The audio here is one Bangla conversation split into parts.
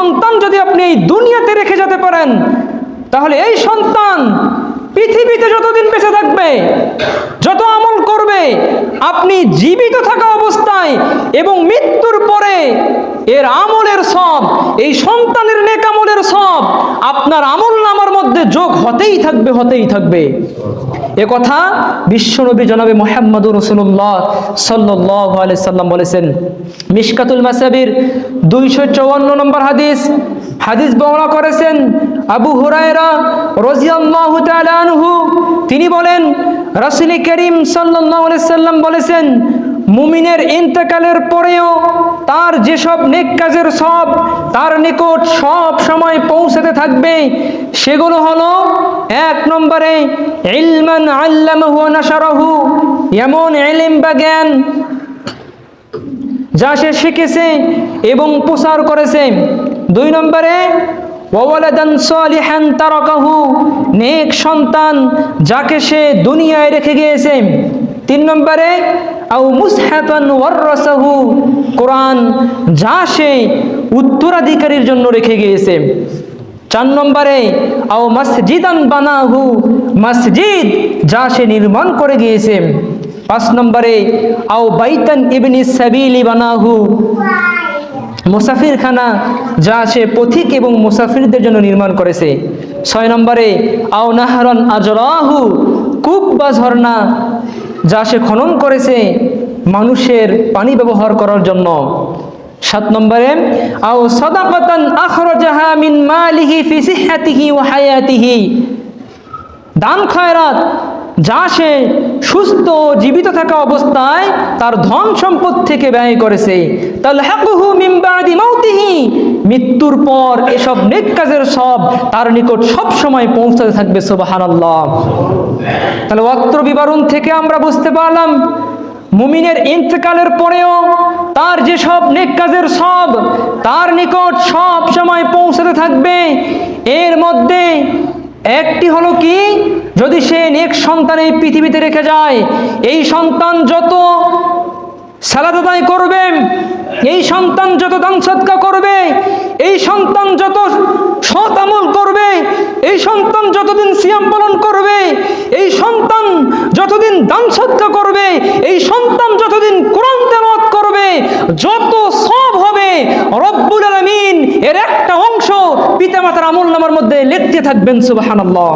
সন্তান যদি আপনি এই দুনিয়াতে রেখে যেতে পারেন তাহলে এই সন্তান পৃথিবীতে যতদিন বেঁচে থাকবে, যত আমল করবে, আপনি জীবিত থাকা অবস্থায় এবং মৃত্যুর পরে এর আমলের সব, এই সন্তানের নেক আমলের সব আপনার আমল নামার মধ্যে যোগ হতেই থাকবে হতেই থাকবে। এ কথা বিশ্বনবী জনাবে মোহাম্মদুর রসুল্লাহ সাল্লাহ সাল্লাম বলেছেন। মিশকাতুল মাসাবির দুইশো চৌয়ান্ন নম্বর হাদিস। হাদিস বর্ণনা করেছেন আবু হুরায়রা রাজিয়াল্লাহু তাআলা আনহু। তিনি বলেন, রাসূল করিম আলাইহি সাল্লাম বলেছেন, মুমিনের ইন্তেকালের পরেও তার যেসব নেক কাজের সব, তার নিকট সব সময় পৌঁছাতে থাকবে, সেগুলো হলো, এক নম্বরে, ইলমান আল্লামাহু ওয়া নাশারাহু। এমন ইলম বা জ্ঞান যা সে শিখেছে এবং প্রচার করেছে। দুই নম্বরে নেক সন্তান যাকে সে দুনিয়ায় রেখে গিয়েছে। তিন নম্বরে আউ কোরআন যা সে উত্তরাধিকারীর জন্য রেখে গিয়েছে। চার নম্বরে, আও মসজিদান বানাহু মসজিদ যা সে নির্মাণ করে গিয়েছে। পাঁচ নম্বরে, আও বাইতান ইবনি সাবিলি বানাহু মুসাফিরখানা যা সে পথিক এবং মুসাফিরদের জন্য নির্মাণ করেছে। ছয় নম্বরে, আও নাহারন আজরাহু, কূপ বা ঝর্ণা যা সে খনন করেছে মানুষের পানি ব্যবহার করার জন্য। সাত নম্বরে, আও সদাকতান আখরাজাহা মিন মালিহি ফি সিহহাতিহি ওয়া হায়াতিহি। দান খয়রাত যা সে সুস্থ জীবিত থাকা অবস্থায় তার ধন সম্পদ থেকে ব্যয় করেছে। মৃত্যুর পর এসব নেক কাজের সব তার নিকট সব সময় পৌঁছাতে থাকবে, সুবহানাল্লাহ। তাহলে অত্র বিবরণ থেকে আমরা বুঝতে পারলাম, মুমিনের ইন্তকালের পরেও তার যেসব নেক কাজের সব তার নিকট সব সময় পৌঁছাতে থাকবে। এর মধ্যে একটি হলো কি? যদি সে নেক সন্তান এই পৃথিবীতে রেখে যায়, এই সন্তান যত সালাদ আদায় করবে, এই সন্তান যত দান করবে, এই সন্তান যত সৎ আমল করবে, এই সন্তান যতদিন সিয়াম পালন করবে, এই সন্তান যতদিন দান করবে, এই সন্তান যতদিন কোরআন তেলাওয়াত করবে, যত সব হবে, রব্বুল আলামিন এর একটা অংশ পিতামাতার আমল নামার মধ্যে লিখতে থাকবেন, সুবহানাল্লাহ।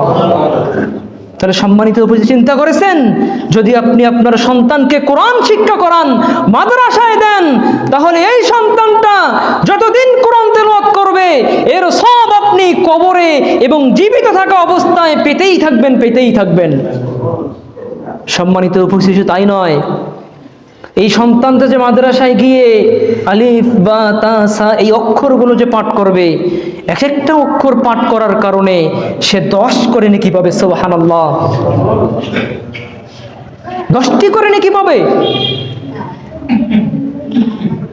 তাহলে সম্মানিত উপস্থিত চিন্তা করেছেন? যদি আপনি আপনার সন্তানকে কোরআন শিক্ষা করান, মাদ্রাসায় দেন, তাহলে এই সন্তানটা যতদিন কোরআন তেলাওয়াত করবে, এর সব আপনি কবরে এবং জীবিত থাকা অবস্থায় পেতেই থাকবেন পেতেই থাকবেন। সম্মানিত উপস্থিত তাই নয় এই সন্তানটা যে মাদ্রাসায় গিয়ে আলিফ, বা, তা, সা, এই অক্ষরগুলো যে পাঠ করবে, এক একটা অক্ষর পাঠ করার কারণে সে দশ করে নাকি পাবে, সোবাহানাল্লাহ। দশটি করে নাকি পাবে?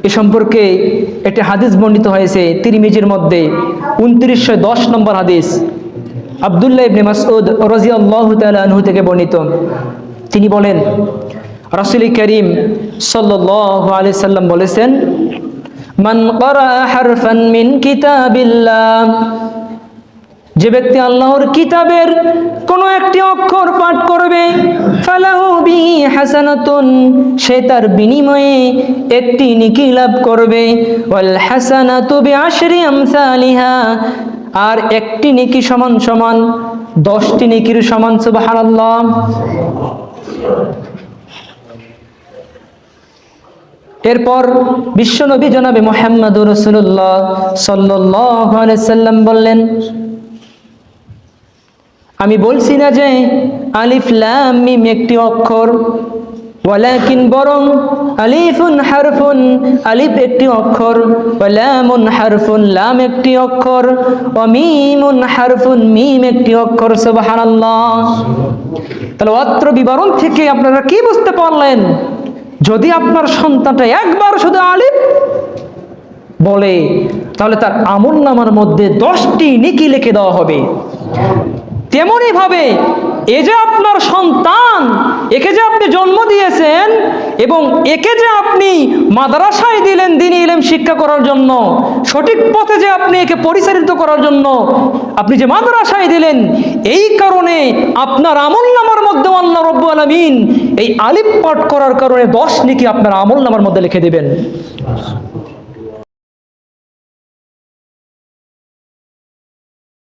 এ সম্পর্কে একটি হাদিস বর্ণিত হয়েছে তিরিমিজির মধ্যে, উনত্রিশশো দশ নম্বর হাদিস। আবদুল্লাহ ইবনে মাসউদ রাজিয়াল্লাহু তাআলা আনহু থেকে বর্ণিত। তিনি বলেন রাসূল করিম সাল্লাল্লাহু আলাইহি সাল্লাম বলেছেন, মান হারফান মিন কিতাবিল্লাহ যে ব্যক্তি আল্লাহর কিতাবের কোনো একটি অক্ষর পাঠ করবে, ফালাহু বিহি হাসানাতুন সে তার বিনিময়ে একটি নিকি লাভ করবে, ওয়াল হাসানাতু বিআশরি আমসালিহা আর একটি নেকি সমান সমান, দশটি নেকির সমান, সুবহানাল্লাহ। এরপর বিশ্বনবী জনাবে মোহাম্মদ রসুল্লাহ সাল্লাহ সাল্লাম বললেন, আমি বলছি না যে আলিফ লাম মিম একটি অক্ষর, ওয়ালাকিন বরং আলিফুন হারফুন আলিফ একটি অক্ষর, ওয়ালামুন হারফুন লাম একটি অক্ষর ও মিমুন হারফুন মিম একটি অক্ষর, সুবহানাল্লাহ। তাহলে অত্র বিবরণ থেকে আপনারা কি বুঝতে পারলেন? যদি আপনার সন্তানটা একবার শুধু আলিফ বলে, তাহলে তার আমল নামার মধ্যে দশটি নিকি লিখে দেওয়া হবে। তেমনই ভাবে এ যে আপনার সন্তান, একে যে আপনি জন্ম দিয়েছেন এবং একে যে আপনি মাদ্রাসায় দিলেন দিন ইলেম শিক্ষা করার জন্য, সঠিক পথে যে আপনি একে পরিচালিত করার জন্য আপনি যে মাদ্রাসায় দিলেন, এই কারণে আপনার আমল নামার মধ্যে আল্লাহ রব্বু আলমিন এই আলিপ পাঠ করার কারণে দশ নিকি আপনার আমল নামার মধ্যে লিখে দেবেন।